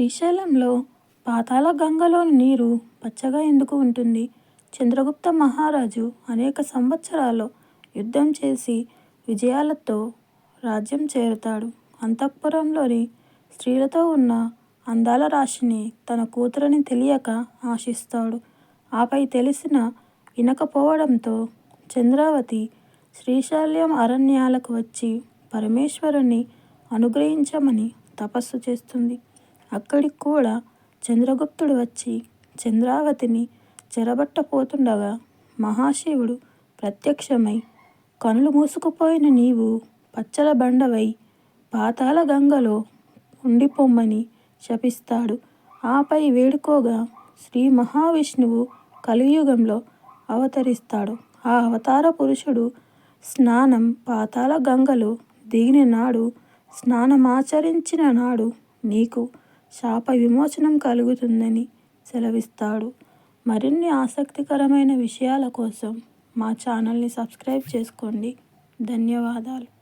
శ్రీశైలంలో పాతాళ గంగలోని నీరు పచ్చగా ఎందుకు ఉంటుంది? చంద్రగుప్త మహారాజు అనేక సంవత్సరాలు యుద్ధం చేసి విజయాలతో రాజ్యం చేరుతాడు. అంతఃపురంలోని స్త్రీలతో ఉన్న అందాల రాశిని తన కూతురని తెలియక ఆశిస్తాడు. ఆపై తెలిసిన వినకపోవడంతో చంద్రావతి శ్రీశైలం అరణ్యాలకు వచ్చి పరమేశ్వరుని అనుగ్రహించమని తపస్సు చేస్తుంది. అక్కడికి కూడా చంద్రగుప్తుడు వచ్చి చంద్రావతిని చెరబట్టపోతుండగా మహాశివుడు ప్రత్యక్షమై కనులు మూసుకుపోయిన నీవు పచ్చల బండవై పాతాళ గంగలో ఉండిపోమ్మని శపిస్తాడు. ఆపై వేడుకోగా శ్రీ మహావిష్ణువు కలియుగంలో అవతరిస్తాడు. ఆ అవతార పురుషుడు స్నానం పాతాళ గంగలో దిగిన నాడు స్నానమాచరించిన నాడు నీకు శాప విమోచనం కలుగుతుందని సెలవిస్తాడు. మరిన్ని ఆసక్తికరమైన విషయాల కోసం మా ఛానల్ని సబ్స్క్రైబ్ చేసుకోండి. ధన్యవాదాలు.